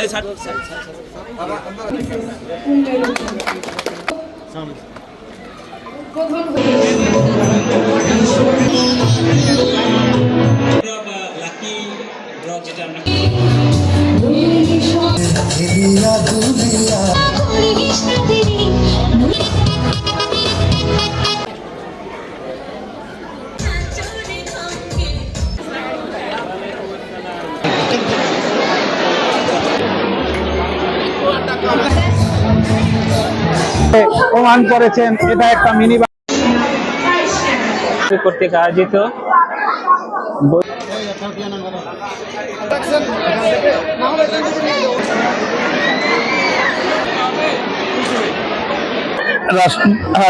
네, 잘, 잘, 잘, 잘. 감사합니다. প্রমাণ করেছেন এটা একটা মিনি কর্তৃক আয়োজিত। বই-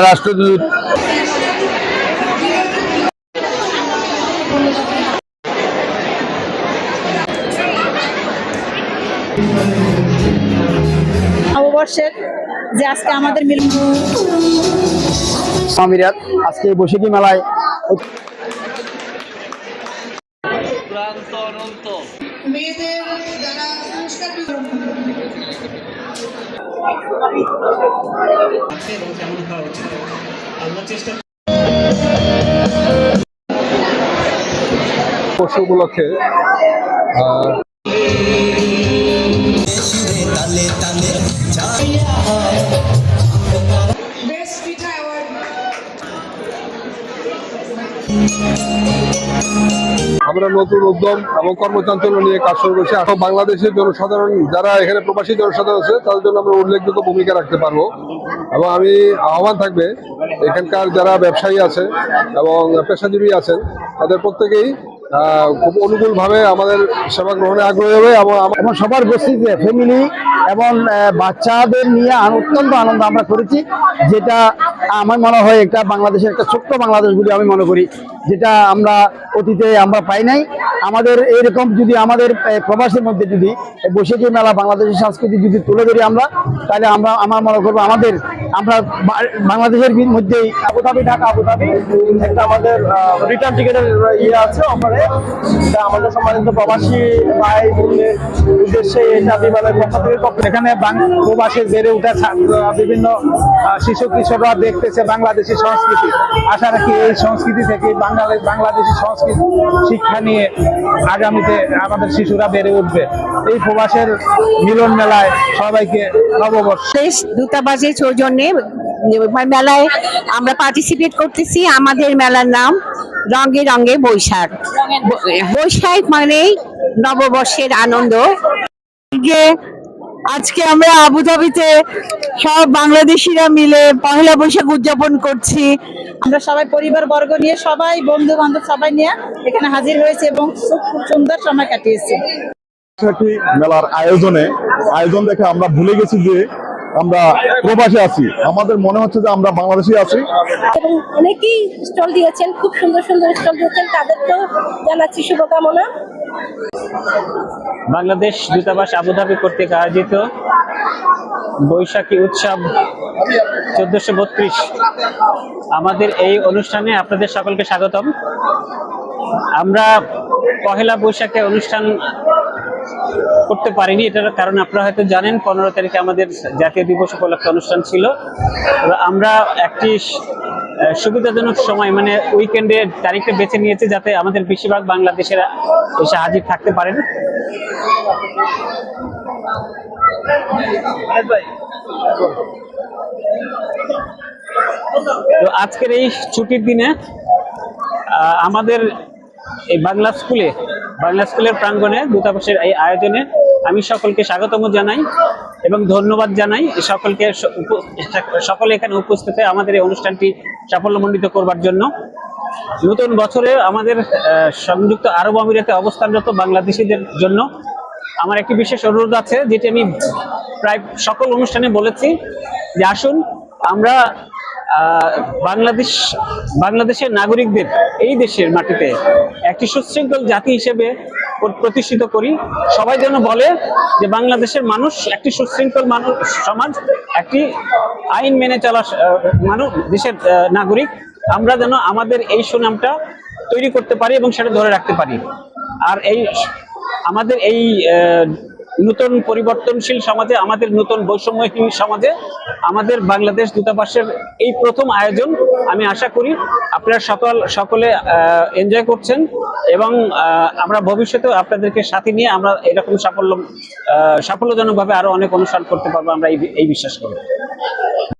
রাষ্ট্রদূত। নববর্ষের যে আজকে আমাদের মিল আমিরাত আজকে বৈশাখী মেলায় মেয়েদের যারা পরশু উপলক্ষে আমরা নতুন উদ্যম এবং কর্মচাঞ্চল্য নিয়ে কাজ শুরু করছি। এখন বাংলাদেশের জনসাধারণ, যারা এখানে প্রবাসী জনসাধারণ আছে, তাদের জন্য আমরা উল্লেখযোগ্য ভূমিকা রাখতে পারব। এবং আমি আহ্বান থাকবে, এখানকার যারা ব্যবসায়ী আছে এবং পেশাজীবী আছেন, তাদের প্রত্যেকেই খুব অনুকূলভাবে আমাদের সেবা গ্রহণে আগ্রহী হবে এবং আমার সবার উপস্থিতিতে ফ্যামিলি এবং বাচ্চাদের নিয়ে অত্যন্ত আনন্দ আমরা করেছি, যেটা আমার মনে হয় একটা বাংলাদেশের একটা ছোট্ট বাংলাদেশ বলে আমি মনে করি, যেটা আমরা অতীতে আমরা পাই নাই। আমাদের এইরকম যদি আমাদের প্রবাসের মধ্যে যদি এই বৈশাখী মেলা বাংলাদেশের সংস্কৃতি যদি তুলে ধরি আমরা, তাহলে আমরা, আমার মনে করব আমাদের, আমরা বাংলাদেশের মধ্যেই আবুধাবি, ঢাকা, আবুধাবি, একটা আমাদের রিটার্ন টিকেটের ইয়ে আছে এটা আমাদের সম্মানিত প্রবাসী ভাই বোনদের উদ্দেশ্যে এটা বিমানের পক্ষ থেকে এখানে প্রবাসে বেড়ে ছাত্ররা বিভিন্ন শিশু কিশোররা দেখতেছে বাংলাদেশি সংস্কৃতি। আশা রাখি এই সংস্কৃতি থেকে বাংলাদেশ বাংলাদেশি সংস্কৃতি শিক্ষা নিয়ে আগামীতে আমাদের শিশুরা বেড়ে উঠবে। এই প্রবাসের মিলন মেলায় সবাইকে নববর্ষ। দেশ দূতাবাসের সৌজন্যে মেলায় আমরা পার্টিসিপেট করতেছি। আমাদের মেলার নাম রঙে রঙে বৈশাখ। বৈশাখ মানে নববর্ষের আনন্দ। যে আজকে আমরা আবুধাবিতে সব বাংলাদেশিরা মিলে পহেলা বৈশাখ উদযাপন করছি। আমরা সবাই পরিবার বর্গ নিয়ে সবাই বন্ধু বান্ধব সবাই নিয়ে এখানে হাজির হয়েছে এবং খুব খুব সুন্দর সময় কাটিয়েছি। বৈশাখী মেলার আয়োজনে আয়োজন দেখে আমরা ভুলে গেছি যে আমরা প্রবাসে আছি। আমাদের মনে হচ্ছে যে আমরা বাংলাদেশে আছি। এবং অনেকেই স্টল দিয়েছেন খুব সুন্দর সুন্দর স্টল দিয়েছেন তাদেরকেও জানাচ্ছি শুভকামনা। বাংলাদেশ দূতাবাস আবুধাবি কর্তৃক আয়োজিত বৈশাখী উৎসব চোদ্দশো বত্রিশ। আমাদের এই অনুষ্ঠানে আপনাদের সকলকে স্বাগতম। আমরা পহেলা বৈশাখে অনুষ্ঠান করতে পারিনি, এটার কারণ আপনারা হয়তো জানেন, পনেরো তারিখে আমাদের জাতীয় দিবস উপলক্ষে অনুষ্ঠান ছিল। আমরা একটি সুবিধাজনক সময় মানে উইকেন্ডের তারিখটা বেছে নিয়েছে যাতে আমাদের বেশিরভাগ বাংলাদেশের এসে হাজির থাকতে পারেন। তো আজকের এই ছুটির দিনে আমাদের এই বাংলা স্কুলে, বাংলা স্কুলের প্রাঙ্গণে দূতাবাসের এই আয়োজনে আমি সকলকে স্বাগতম জানাই এবং ধন্যবাদ জানাই সকলকে সকলে এখানে উপস্থিত হয়ে আমাদের এই অনুষ্ঠানটি সাফল্যমণ্ডিত করবার জন্য। নতুন বছরে আমাদের সংযুক্ত আরব আমিরাতে অবস্থানরত বাংলাদেশিদের জন্য আমার একটি বিশেষ অনুরোধ আছে, যেটি আমি প্রায় সকল অনুষ্ঠানে বলেছি যে আসুন আমরা বাংলাদেশ, বাংলাদেশের নাগরিকদের এই দেশের মাটিতে একটি সুশৃঙ্খল জাতি হিসেবে প্রতিষ্ঠিত করি। সবাই যেন বলে যে বাংলাদেশের মানুষ একটি সুশৃঙ্খল মানুষ সমাজ, একটি আইন মেনে চলা মানুষ দেশের নাগরিক। আমরা যেন আমাদের এই সুনামটা তৈরি করতে পারি এবং সেটা ধরে রাখতে পারি। আর এই, আমাদের এই নতুন পরিবর্তনশীল সমাজে, আমাদের নতুন বৈষম্যহীন সমাজে, আমাদের বাংলাদেশ দূতাবাসের এই প্রথম আয়োজন আমি আশা করি আপনারা সকল, সকলে এনজয় করছেন এবং আমরা ভবিষ্যতেও আপনাদেরকে সাথে নিয়ে আমরা এরকম সাফল্য সাফল্যজনকভাবে আরও অনেক অনুষ্ঠান করতে পারব, আমরা এই এই বিশ্বাস করি।